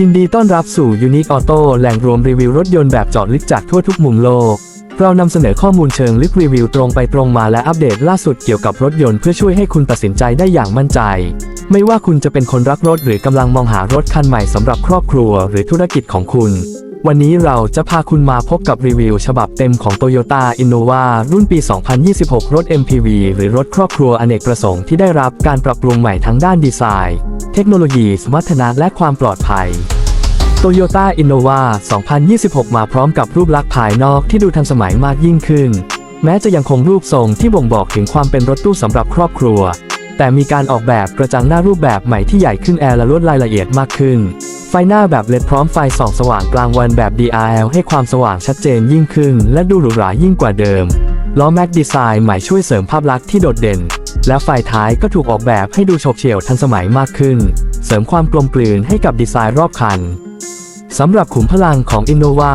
ยินดีต้อนรับสู่ Unique Auto แหล่งรวมรีวิวรถยนต์แบบเจาะลึกจากทั่วทุกมุมโลก เรานำเสนอข้อมูลเชิงลึกรีวิวตรงไปตรงมาและอัปเดตล่าสุดเกี่ยวกับรถยนต์เพื่อช่วยให้คุณตัดสินใจได้อย่างมั่นใจ ไม่ว่าคุณจะเป็นคนรักรถหรือกำลังมองหารถคันใหม่สำหรับครอบครัวหรือธุรกิจของคุณ วันนี้เราจะพาคุณมาพบกับรีวิว ฉบับเต็มของ Toyota Innova รุ่นปี 2026 รถ MPV หรือรถครอบครัวอเนกประสงค์ที่ได้รับการปรับปรุงใหม่ทั้งด้านดีไซน์ เทคโนโลยี สมรรถนะและความปลอดภัย Toyota Innova 2026 มาพร้อมกับรูปลักษณ์ภายนอกที่ดูทันสมัยมากยิ่งขึ้น แม้จะยังคงรูปทรงที่บ่งบอกถึงความเป็นรถตู้สำหรับครอบครัว แต่มีการออกแบบกระจังหน้ารูปแบบใหม่ที่ใหญ่ขึ้นแอร์และลวดลายละเอียดมากขึ้น ไฟหน้าแบบเลดพร้อมไฟส่องสว่างกลางวันแบบ DRL ให้ความสว่างชัดเจนยิ่งขึ้น และดูหรูหรายิ่งกว่าเดิมล้อแม็กดีไซน์ใหม่ช่วยเสริมภาพลักษณ์ที่โดดเด่น และไฟท้ายก็ถูกออกแบบให้ดูโฉบเฉี่ยวทันสมัยมากขึ้น เสริมความกลมกลืนให้กับดีไซน์รอบคัน สำหรับขุมพลังของ Innova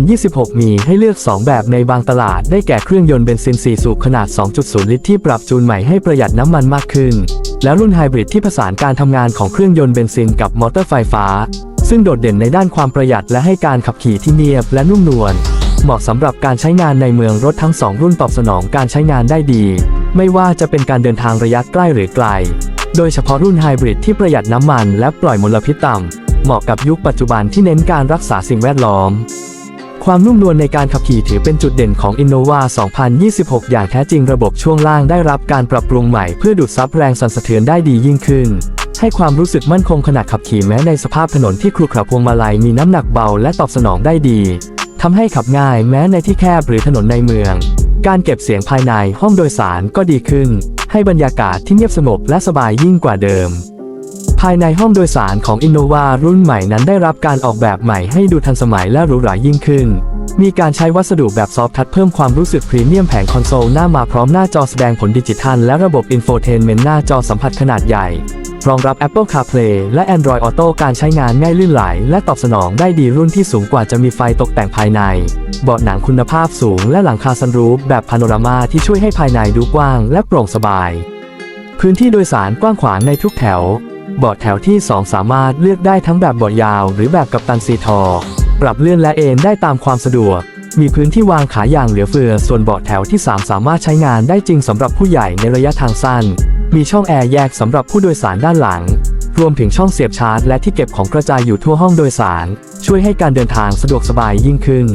2026 มีให้เลือก 2 แบบในบางตลาด ได้แก่เครื่องยนต์เบนซิน 4 สูบขนาด 2.0 ลิตรที่ปรับจูนใหม่ให้ประหยัดน้ำมันมากขึ้น และรุ่นไฮบริดที่ผสานการทำงานของเครื่องยนต์เบนซินกับมอเตอร์ไฟฟ้า ซึ่งโดดเด่นในด้านความประหยัดและให้การขับขี่ที่เนียบและนุ่มนวล เหมาะสำหรับการใช้งานในเมืองรถทั้ง 2 รุ่นตอบสนองการใช้งานได้ดี ไม่ว่าจะเป็นการเดินทางระยะใกล้หรือไกล โดยเฉพาะรุ่นไฮบริดที่ประหยัดน้ำมันและปล่อยมลพิษต่ำ เหมาะกับยุคปัจจุบันที่เน้นการรักษาสิ่งแวดล้อม ความนุ่มนวลในการขับขี่ถือเป็นจุดเด่นของ Innova 2026 อย่างแท้จริงระบบช่วงล่างได้รับการปรับปรุงใหม่เพื่อดูดซับแรงสั่นสะเทือนได้ดียิ่งขึ้น ให้ความรู้สึกมั่นคงขณะขับขี่แม้ในสภาพถนนที่ครุขระพวงมาลัยมีน้ำหนักเบาและตอบสนองได้ดีทำให้ขับง่ายแม้ในที่แคบหรือถนนในเมือง การเก็บเสียงภายในห้องโดยสารก็ดีขึ้น ให้บรรยากาศที่เงียบสงบและสบายยิ่งกว่าเดิม ภายในห้องโดยสารของ Innova รุ่นใหม่นั้นได้รับการออกแบบใหม่ให้ดูทันสมัยและหรูหรายิ่งขึ้น มีการใช้วัสดุแบบซอฟทัชเพิ่มความรู้สึกพรีเมียมแผงคอนโซลหน้ามาพร้อมหน้าจอแสดงผลดิจิทัลและระบบอินโฟเทนเมนต์หน้าจอสัมผัสขนาดใหญ่ รองรับ Apple CarPlay และ Android Auto การใช้งานง่ายลื่นไหล และตอบสนองได้ดีรุ่นที่สูงกว่าจะมีไฟตกแต่งภายใน เบาะหนังคุณภาพสูง และหลังคาซันรูฟแบบพาโนรามาที่ช่วยให้ภายในดูกว้าง และโปร่งสบาย พื้นที่โดยสารกว้างขวางในทุกแถว เบาะแถวที่ 2 สามารถเลือกได้ทั้งแบบเบาะยาว หรือแบบกัปตันซีทอ ปรับเลื่อนและเอนได้ตามความสะดวก มีพื้นที่วางขาอย่างเหลือเฟือ ส่วนเบาะแถวที่ 3 สามารถใช้งานได้จริงสำหรับผู้ใหญ่ในระยะทางสั้น มีช่องแอร์แยกสำหรับผู้โดยสารด้านหลัง รวมถึงช่องเสียบชาร์จ และที่เก็บของกระจายอยู่ทั่วห้องโดยสาร ช่วยให้การเดินทางสะดวกสบายยิ่งขึ้น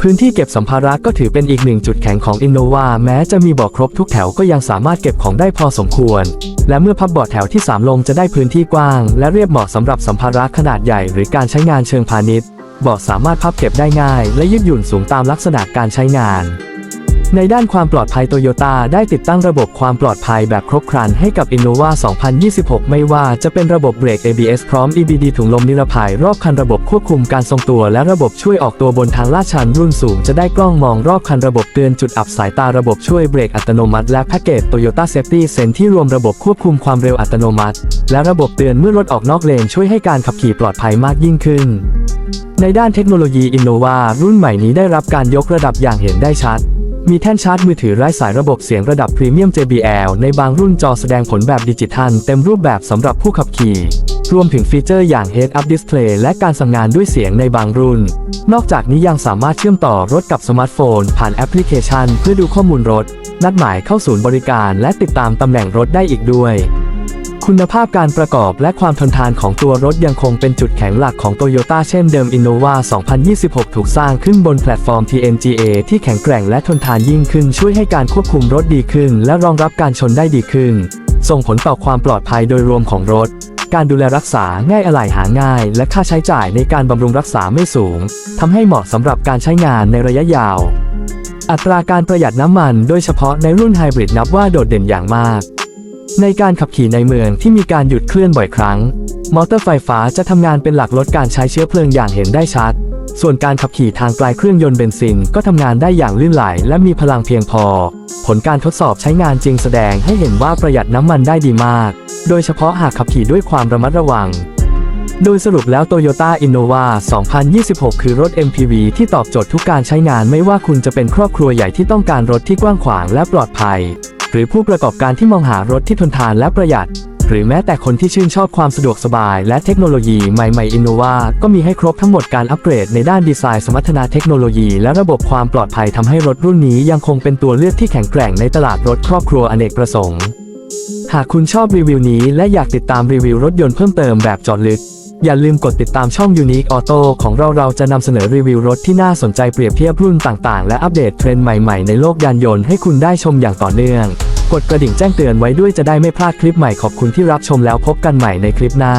พื้นที่เก็บสัมภาระก็ถือเป็นอีกหนึ่งจุดแข็งของ Innova แม้จะมีเบาะครบทุกแถวก็ยังสามารถเก็บของได้พอสมควร และเมื่อพับเบาะแถวที่ 3 ลงจะได้พื้นที่กว้าง และเรียบเหมาะสำหรับสัมภาระขนาดใหญ่หรือการใช้งานเชิงพาณิชย์เบาะสามารถพับเก็บได้ง่าย และยืดหยุ่นสูงตามลักษณะการใช้งาน ในด้านความปลอดภัยโตโยต้าได้ติดตั้งระบบความปลอดภัยแบบครบครันให้กับ Innova 2026 ไม่ว่าจะเป็นระบบเบรก ABS พร้อม EBD ถุงลมนิรภัยรอบคันระบบควบคุมการทรงตัว และระบบช่วยออกตัวบนทางลาดชันรุ่นสูง จะได้กล้องมองรอบคันระบบเตือนจุดอับสายตาระบบช่วยเบรกอัตโนมัติและแพ็กเกจ Toyota Safety Sense ที่รวมระบบควบคุมความเร็วอัตโนมัติ และระบบเตือนเมื่อรถออกนอกเลนช่วยให้การขับขี่ปลอดภัยมากยิ่งขึ้น ในด้านเทคโนโลยี Innova รุ่นใหม่นี้ได้รับการยกระดับอย่างเห็นได้ชัด มีแท่นชาร์จมือถือไร้สายระบบเสียงระดับพรีเมียม JBL ในบางรุ่นจอแสดงผลแบบดิจิทัลเต็มรูปแบบสำหรับผู้ขับขี่ รวมถึงฟีเจอร์อย่าง Head Up Display และการสั่งงานด้วยเสียงในบางรุ่น นอกจากนี้ยังสามารถเชื่อมต่อรถกับสมาร์ทโฟน ผ่านแอปพลิเคชัน เพื่อดูข้อมูลรถ นัดหมายเข้าศูนย์บริการ และติดตามตำแหน่งรถได้อีกด้วย คุณภาพการประกอบและความทนทานของตัวรถยังคงเป็นจุดแข็งหลักของ Toyota เช่นเดิม Innova 2026 ถูกสร้างขึ้นบนแพลตฟอร์ม TNGA ที่แข็งแกร่งและทนทานยิ่งขึ้นช่วยให้การควบคุมรถดีขึ้น และรองรับการชนได้ดีขึ้น ส่งผลต่อความปลอดภัยโดยรวมของรถ การดูแลรักษาง่ายอะไหล่หาง่าย และค่าใช้จ่ายในการบำรุงรักษาไม่สูงทำให้เหมาะสำหรับการใช้งานในระยะยาว อัตราการประหยัดน้ำมัน โดยเฉพาะในรุ่นไฮบริดนับว่าโดดเด่นอย่างมาก ในการขับขี่ในเมืองที่มีการหยุดเคลื่อนบ่อยครั้ง มอเตอร์ไฟฟ้าจะทำงานเป็นหลักลดการใช้เชื้อเพลิงอย่างเห็นได้ชัด ส่วนการขับขี่ทางไกลเครื่องยนต์เบนซินก็ทำงานได้อย่างลื่นไหลและมีพลังเพียงพอ ผลการทดสอบใช้งานจริงแสดงให้เห็นว่าประหยัดน้ำมันได้ดีมาก โดยเฉพาะหากขับขี่ด้วยความระมัดระวัง โดยสรุปแล้ว Toyota Innova 2026 คือรถ MPV ที่ตอบโจทย์ทุกการใช้งานไม่ว่าคุณจะเป็นครอบครัวใหญ่ที่ต้องการรถที่กว้างขวางและปลอดภัย หรือผู้ประกอบการที่มองหารถที่ทนทานและประหยัด หรือแม้แต่คนที่ชื่นชอบความสะดวกสบายและเทคโนโลยีใหม่ๆ Innova ก็มีให้ครบทั้งหมดการอัปเกรดในด้านดีไซน์สมรรถนะเทคโนโลยีและระบบความปลอดภัยทำให้รถรุ่นนี้ยังคงเป็นตัวเลือกที่แข็งแกร่งในตลาดรถครอบครัวอเนกประสงค์ หากคุณชอบรีวิวนี้และอยากติดตามรีวิวรถยนต์เพิ่มเติมแบบจาะลึก อย่าลืมกดติดตามช่อง Unique Auto ของเราเราจะนำเสนอรีวิวรถที่น่าสนใจเปรียบเทียบรุ่นต่างๆ และอัปเดตเทรนด์ใหม่ๆ ในโลกยานยนต์ให้คุณได้ชมอย่างต่อเนื่อง กดกระดิ่งแจ้งเตือนไว้ด้วยจะได้ไม่พลาดคลิปใหม่ขอบคุณที่รับชมแล้วพบกันใหม่ในคลิปหน้า